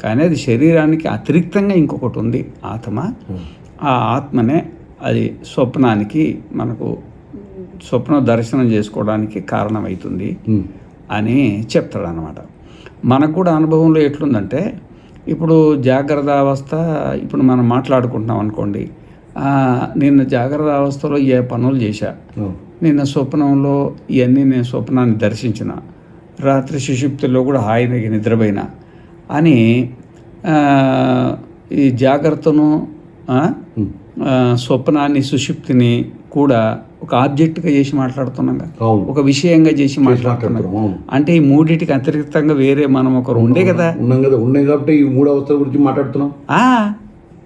కానీ అది శరీరానికి అతిరిక్తంగా ఇంకొకటి ఉంది ఆత్మ. ఆ ఆత్మనే అది స్వప్నానికి మనకు స్వప్న దర్శనం చేసుకోవడానికి కారణమవుతుంది ఉమ్. అని చెప్తాడు అనమాట మనకు కూడా అనుభవంలో ఎట్లుందంటే ఇప్పుడు జాగ్రత్త అవస్థ ఇప్పుడు మనం మాట్లాడుకుంటున్నాం అనుకోండి నిన్న జాగ్రత్త అవస్థలో ఏ పనులు చేశా? అవును. నిన్న స్వప్నంలో ఇవన్నీ నేను స్వప్నాన్ని దర్శించిన. రాత్రి సుషుప్తిలో కూడా హాయిగా నిద్రపోయినా. అని ఈ జాగ్రత్తను స్వప్నాన్ని సుషుప్తిని కూడా ఒక ఆబ్జెక్ట్గా చేసి మాట్లాడుతున్నాం ఒక విషయంగా చేసి మాట్లాడుతున్నాం. అంటే ఈ మూడిటికి అతిరిక్తంగా వేరే మనం ఒకరు ఉండే కదా. ఉన్నాం కదా. ఉన్నాయి కాబట్టి ఈ మూడు అవస్థల గురించి మాట్లాడుతున్నాం.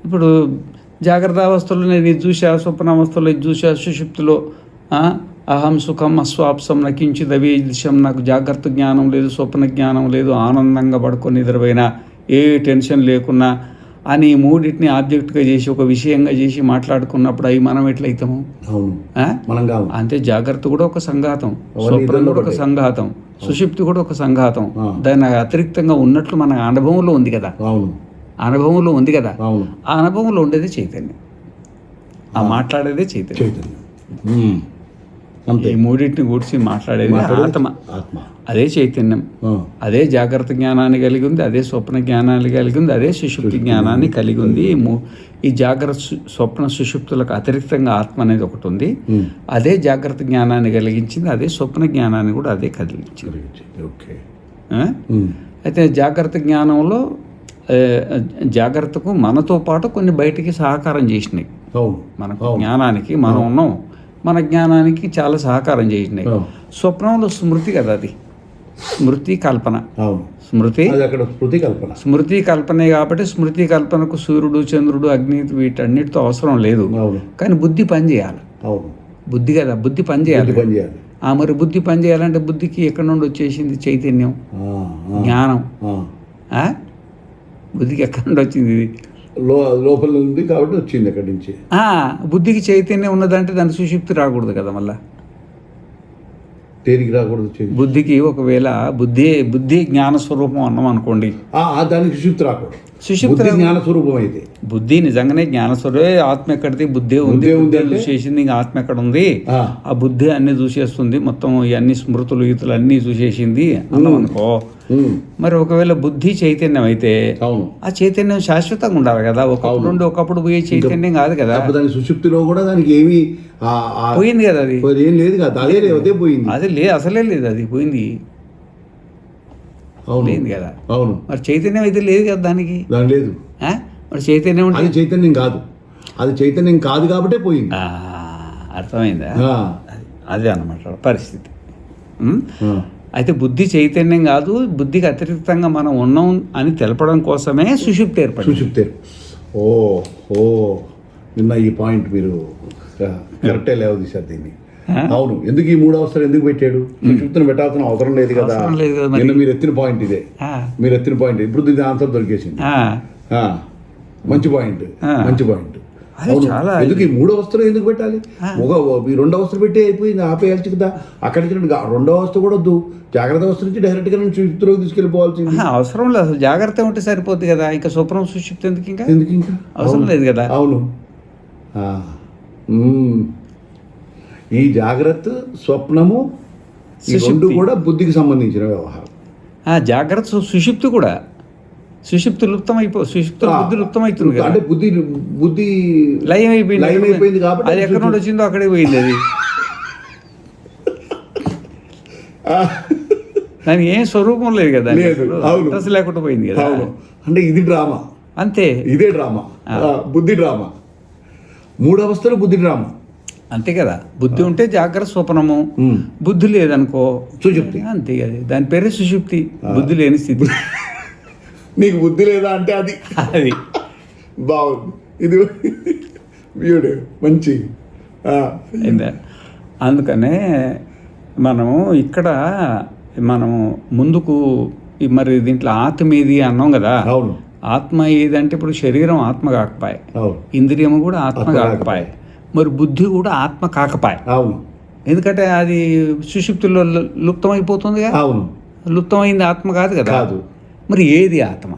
ఇప్పుడు జాగ్రత్త అవస్థలో నేను ఇది చూసా స్వప్నావస్థలో ఇది చూసా సుషుప్తిలో అహం సుఖం అస్వాప్సం నకించిదవి అవేదిశం నాకు జాగ్రత్త జ్ఞానం లేదు స్వప్న జ్ఞానం లేదు ఆనందంగా పడుకొని నిద్రపోయినా ఏ టెన్షన్ లేకున్నా అని మూడింటిని ఆబ్జెక్ట్గా చేసి ఒక విషయంగా చేసి మాట్లాడుకున్నప్పుడు అవి మనం ఎట్లయితాము? అంతే జాగ్రత్త కూడా ఒక సంఘాతం. స్వప్నం కూడా ఒక. సంఘాతం. సుషుప్తి కూడా ఒక సంఘాతం. దాని అతిరిక్తంగా ఉన్నట్లు మన అనుభవంలో ఉంది కదా. అవును. అనుభవంలో ఉంది కదా. ఆ అనుభవంలో ఉండేది చైతన్యం. ఆ మాట్లాడేదే చైతన్యం. చైతన్యం. ఈ మూడింటిని కూర్చి మాట్లాడేది ఆత్మ. ఆత్మ. అదే చైతన్యం. అదే జాగ్రత్త జ్ఞానాన్ని కలిగి ఉంది అదే స్వప్న జ్ఞానాన్ని కలిగి ఉంది అదే సుషుప్తి జ్ఞానాన్ని కలిగి ఉంది ఈ జాగ్రత్త స్వప్న సుషుప్తులకు అతిరిక్తంగా ఆత్మ అనేది ఒకటి ఉంది. అదే జాగ్రత్త జ్ఞానాన్ని కలిగించింది అదే స్వప్న జ్ఞానాన్ని కూడా అదే కలిగించింది. ఓకే. అయితే జాగ్రత్త జ్ఞానంలో జాగ్రత్తకు మనతో పాటు కొన్ని బయటికి సహకారం చేసినాయి. మనకు. జ్ఞానానికి మనం ఉన్నాం. మన జ్ఞానానికి చాలా సహకారం చేసినాయి. స్వప్నంలో స్మృతి కదా అది. స్మృతి కల్పన. స్మృతి? స్మృతి కల్పన. స్మృతి కల్పనే కాబట్టి స్మృతి కల్పనకు సూర్యుడు చంద్రుడు అగ్ని వీటన్నిటితో అవసరం లేదు. కానీ బుద్ధి పని చేయాలి. బుద్ధి కదా బుద్ధి పని చేయాలి. ఆ మరి బుద్ధి పని చేయాలంటే బుద్ధికి ఎక్కడి నుండి వచ్చేసింది? చైతన్యం. జ్ఞానం? బుద్ధికి ఎక్కడి నుండి వచ్చింది ఇది? లో లోపల ఉంది కాబట్టి వచ్చింది అక్కడి నుంచి. ఆ, బుద్ధికి చైతన్యం ఉన్నదంటే దాని సుషిప్తి రాకూడదు కదా మళ్ళా. తేలికి రాకూడదు బుద్ధికి ఒకవేళ బుద్ధి బుద్ధి జ్ఞాన స్వరూపం అన్నాం అనుకోండి. దానికి సుషుప్తి రాకూడదు. సుషుప్తి. జ్ఞాన స్వరూపం అయితే. బుద్ధి నిజంగానే జ్ఞాన స్వరూపే ఆత్మ ఎక్కడిది? బుద్ధి ఉంది? చూసేసింది ఇంకా ఆత్మ ఎక్కడ ఉంది? ఆ, బుద్ధి అన్ని చూసేస్తుంది. మొత్తం ఇవన్నీ స్మృతులు ఈతులు అన్నీ చూసేసింది. అన్నాం అనుకో. మరి ఒకవేళ బుద్ధి చైతన్యం అయితే అవును. ఆ చైతన్యం శాశ్వతంగా ఉండాలి కదా. ఒకప్పుడు నుండి ఒకప్పుడు పోయే చైతన్యం కాదు కదా. దాని సుషుప్తిలో కూడా దానికి ఏమి పోయింది కదా అది. ఏం లేదు కదా. అదే అదే పోయింది. అది లే అసలే లేదు అది. పోయింది. అవును. లేదు కదా. అవును. మరి చైతన్యం అయితే లేదు కదా దానికి. దాని లేదు? మరి చైతన్యం ఉంటే అది చైతన్యం కాదు. అది చైతన్యం కాదు కాబట్టే పోయింది. అర్థమైందా? అది- అన్నమాట. పరిస్థితి. అయితే బుద్ధి చైతన్యం కాదు బుద్ధికి అతిరిక్తంగా మనం ఉన్నాం అని తెలపడం కోసమే సుషుప్తి ఏర్పడింది. సుషుప్తే ఓ ఓ నిన్న ఈ పాయింట్ మీరు కరెక్టే లేవదీశారు దీన్ని. ఆ? అవును ఎందుకు ఈ మూడు అవసరం ఎందుకు పెట్టాడు? సుషుప్తిని పెట్టాల్సిన అవసరం లేదు కదా. అవసరం లేదు కదా మరి. నిన్న మీరు. ఎత్తిన పాయింట్ ఇదే. మీరు ఎత్తిన పాయింట్ ఇప్పుడు దీని ఆన్సర్ దొరికేసింది. మంచి పాయింట్. మంచి పాయింట్. అది చాలా- ఎందుకు ఈ మూడో అవస్థలు ఎందుకు పెట్టాలి? ఒక ఈ రెండో అవస్థలు పెట్టి అయిపోయింది ఆపేయాల్సి కదా అక్కడికి రెండు అవస్థ కూడా వద్దు. జాగ్రత్త అవస్థ నుంచి డైరెక్ట్గా నేను సుషుప్తిలోకి తీసుకెళ్ళిపోవాల్సింది. అవసరం లేదు. అసలు జాగ్రత్త ఉంటే సరిపోద్ది కదా. ఇంకా స్వప్నం సుషుప్తి ఎందుకు ఇంకా? ఎందుకు ఇంకా? అవసరం. లేదు కదా. అవును. ఈ జాగ్రత్త స్వప్నము రెండు. కూడా బుద్ధికి సంబంధించిన వ్యవహారం. జాగ్రత్త సుషుప్తి కూడా. సుషుప్తి లుప్తం అయిపో సుషుప్తి బుద్ధి లుప్తం అవుతుంది కదా. అంటే బుద్ధి బుద్ధి లయం అయిపోయింది లయం అయిపోయింది కాబట్టి అది ఎక్కడ నుండి వచ్చిందో అక్కడే పోయింది అది. దానికి ఏం స్వరూపం లేదు కదా అసలు. అడ్రస్ లేకుండా పోయింది కదా. అంటే ఇది డ్రామా. అంతే. ఇదే డ్రామా. బుద్ధి డ్రామా. మూడు అవస్థలు బుద్ధి డ్రామా. అంతే కదా. బుద్ధి ఉంటే జాగ్రత్త స్వప్నము. బుద్ధి లేదనుకో సుషుప్తి. అంతే అది. దాని పేరే సుషుప్తి. బుద్ధి లేని స్థితి. నీకు బుద్ధి లేదా అంటే అది. అది. బాగుంది. ఇది బ్యూటీ మంచి. అందుకనే మనము ఇక్కడ మనము ముందుకు మరి దీంట్లో ఆత్మ ఏది అన్నాం కదా? అవును. ఆత్మ ఏదంటే ఇప్పుడు శరీరం ఆత్మ కాకపాయే. ఇంద్రియము కూడా ఆత్మ కాకపాయే. మరి బుద్ధి కూడా ఆత్మ కాకపాయే. అవును. ఎందుకంటే అది సుషుప్తిలో లు- లుప్తమైపోతుందిగా? అవును. లుప్తమైంది ఆత్మ కదా? కాదు. మరి ఏది ఆత్మ?